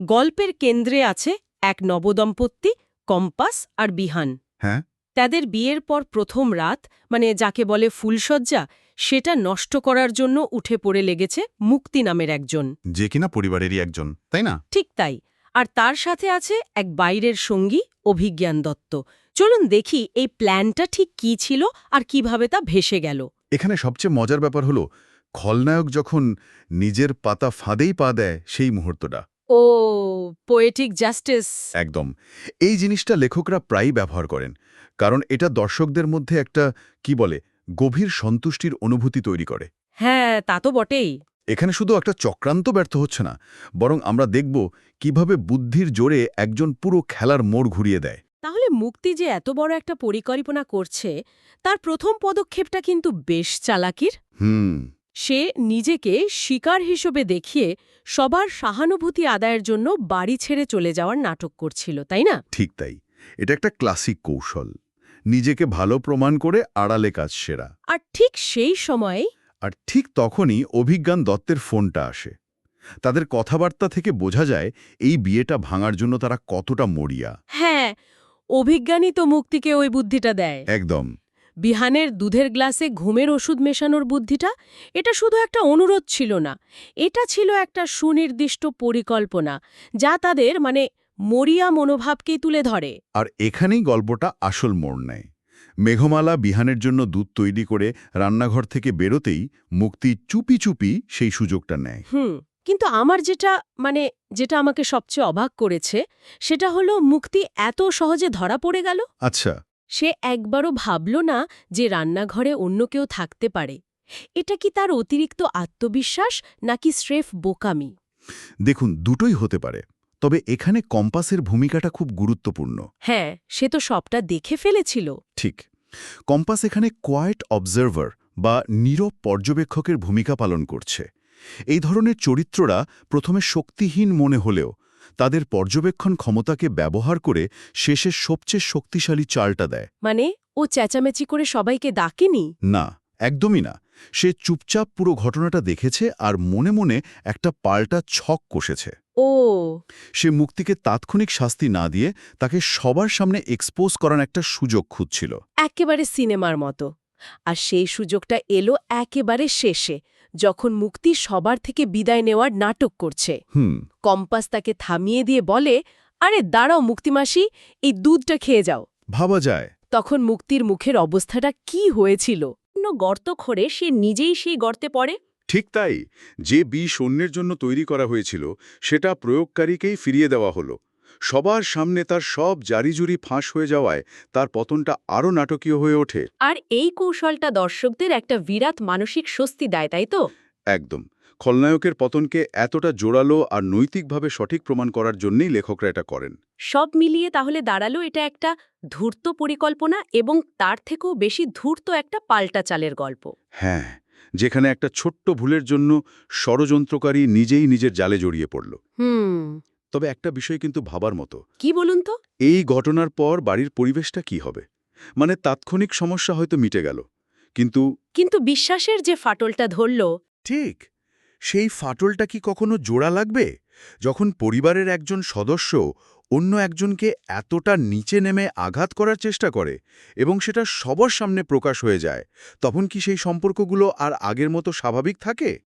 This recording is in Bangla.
গল্পের কেন্দ্রে আছে এক নবদম্পতি কম্পাস আর বিহান। হ্যাঁ? তাদের বিয়ের পর প্রথম রাত মানে যাকে বলে ফুলশয্যা সেটা নষ্ট করার জন্য উঠে পড়ে লেগেছে মুক্তি নামের একজন। যে কিনা পরিবারেরই একজন তাই না? ঠিক তাই। আর তার সাথে আছে এক বাইরের সঙ্গী অভিজ্ঞান দত্ত। চলুন দেখি এই প্ল্যানটা ঠিক কি ছিল আর কীভাবে তা ভেসে গেল। এখানে সবচেয়ে মজার ব্যাপার হলো খলনায়ক যখন নিজের পাতা ফাঁদেই পা দেয় সেই মুহূর্তটা। ও পোয়েটিক জাস্টিস একদম। এই জিনিসটা লেখকরা প্রায়ই ব্যবহার করেন কারণ এটা দর্শকদের মধ্যে একটা কি বলে গভীর সন্তুষ্টির অনুভূতি তৈরি করে। হ্যাঁ তা তো বটেই। এখানে শুধু একটা চক্রান্ত ব্যর্থ হচ্ছে না বরং আমরা দেখব কীভাবে বুদ্ধির জোরে একজন পুরো খেলার মোড় ঘুরিয়ে দেয়। তাহলে মুক্তি যে এত বড় একটা পরিকল্পনা করছে তার প্রথম পদক্ষেপটা কিন্তু বেশ চালাকির। হুম। সে নিজেকে শিকার হিসেবে দেখিয়ে সবার সহানুভূতি আদায়ের জন্য বাড়ি ছেড়ে চলে যাওয়ার নাটক করছিল তাই না? ঠিক তাই। এটা একটা ক্লাসিক কৌশল। নিজেকে ভালো প্রমাণ করে আড়ালে কাজ সেরা। আর ঠিক সেই সময়ে আর ঠিক তখনই অভিজ্ঞান দত্তের ফোনটা আসে। তাদের কথাবার্তা থেকে বোঝা যায় এই বিয়েটা ভাঙার জন্য তারা কতটা মরিয়া। হ্যাঁ অভিজ্ঞানী তো মুক্তিকে ওই বুদ্ধিটা দেয়। একদম। বিহানের দুধের গ্লাসে ঘুমের ওষুধ মেশানোর বুদ্ধিটা এটা শুধু একটা অনুরোধ ছিল না। এটা ছিল একটা সুনির্দিষ্ট পরিকল্পনা যা তাদের মানে মরিয়া মনোভাবকেই তুলে ধরে। আর এখানেই গল্পটা আসল মোড় নেয়। মেঘমালা বিহানের জন্য দুধ তৈরি করে রান্নাঘর থেকে বেরোতেই মুক্তি চুপি চুপি সেই সুযোগটা নেয়। হুম কিন্তু আমার যেটা মানে যেটা আমাকে সবচেয়ে অবাক করেছে সেটা হলো মুক্তি এত সহজে ধরা পড়ে গেল। আচ্ছা সে একবারও ভাবল না যে রান্নাঘরে অন্য কেউ থাকতে পারে। এটা কি তার অতিরিক্ত আত্মবিশ্বাস নাকি স্রেফ বোকামি? দেখুন দুটোই হতে পারে তবে এখানে কম্পাসের ভূমিকাটা খুব গুরুত্বপূর্ণ। হ্যাঁ সে তো সবটা দেখে ফেলেছিল। ঠিক কম্পাস এখানে কোয়াইট অবজার্ভার বা নীরব পর্যবেক্ষকের ভূমিকা পালন করছে। এই ধরনের চরিত্ররা প্রথমে শক্তিহীন মনে হলেও তাদের পর্যবেক্ষণ ক্ষমতাকে ব্যবহার করে শেষে সবচেয়ে শক্তিশালী চালটা দেয়। মানে ও চেঁচামেচি করে সবাইকে ডাকেনি? না একদমই না। সে চুপচাপ পুরো ঘটনাটা দেখেছে আর মনে মনে একটা পাল্টা ছক কষেছে। ও। সে মুক্তিকে তাৎক্ষণিক শাস্তি না দিয়ে তাকে সবার সামনে এক্সপোজ করার একটা সুযোগ খুঁজছিল। একেবারে সিনেমার মতো। আর সেই সুযোগটা এলো একেবারে শেষে। যখন মুক্তি সবার থেকে বিদায় নেওয়ার নাটক করছে। হুম। কম্পাস তাকে থামিয়ে দিয়ে বলে আরে দাঁড়াও মুক্তিমাসি এই দুধটা খেয়ে যাও। ভাবা যায়। তখন মুক্তির মুখের অবস্থাটা কি হয়েছিল? গর্ত খড়ে সে নিজেই সেই গর্তে পড়ে। ঠিক তাই যে বিষ অন্যের জন্য তৈরি করা হয়েছিল সেটা প্রয়োগকারীকেই ফিরিয়ে দেওয়া হলো। সবার সামনে তার সব জারিজুরি ফাঁস হয়ে যাওয়ায় তার পতনটা আরও নাটকীয় হয়ে ওঠে। আর এই কৌশলটা দর্শকদের একটা বিরাট মানসিক স্বস্তি দেয় তাই তো? একদম। খলনায়কের পতনকে এতটা জোরালো আর নৈতিকভাবে সঠিক প্রমাণ করার জন্যই লেখকরা এটা করেন। সব মিলিয়ে তাহলে দাঁড়াল এটা একটা ধূর্ত পরিকল্পনা এবং তার থেকেও বেশি ধূর্ত একটা পাল্টা চালের গল্প। হ্যাঁ যেখানে একটা ছোট্ট ভুলের জন্য ষড়যন্ত্রকারী নিজেই নিজের জালে জড়িয়ে পড়ল। হুম। তবে একটা বিষয় কিন্তু ভাবার মতো। কি বলুন তো? এই ঘটনার পর বাড়ির পরিবেশটা কি হবে? মানে তাৎক্ষণিক সমস্যা হয়তো মিটে গেল। কিন্তু কিন্তু বিশ্বাসের যে ফাটলটা ধরল ঠিক। সেই ফাটলটা কি কখনো জোড়া লাগবে? যখন পরিবারের একজন সদস্য অন্য একজনকে এতটা নিচে নেমে আঘাত করার চেষ্টা করে এবং সেটা সবার সামনে প্রকাশ হয়ে যায় তখন কি সেই সম্পর্কগুলো আর আগের মতো স্বাভাবিক থাকে?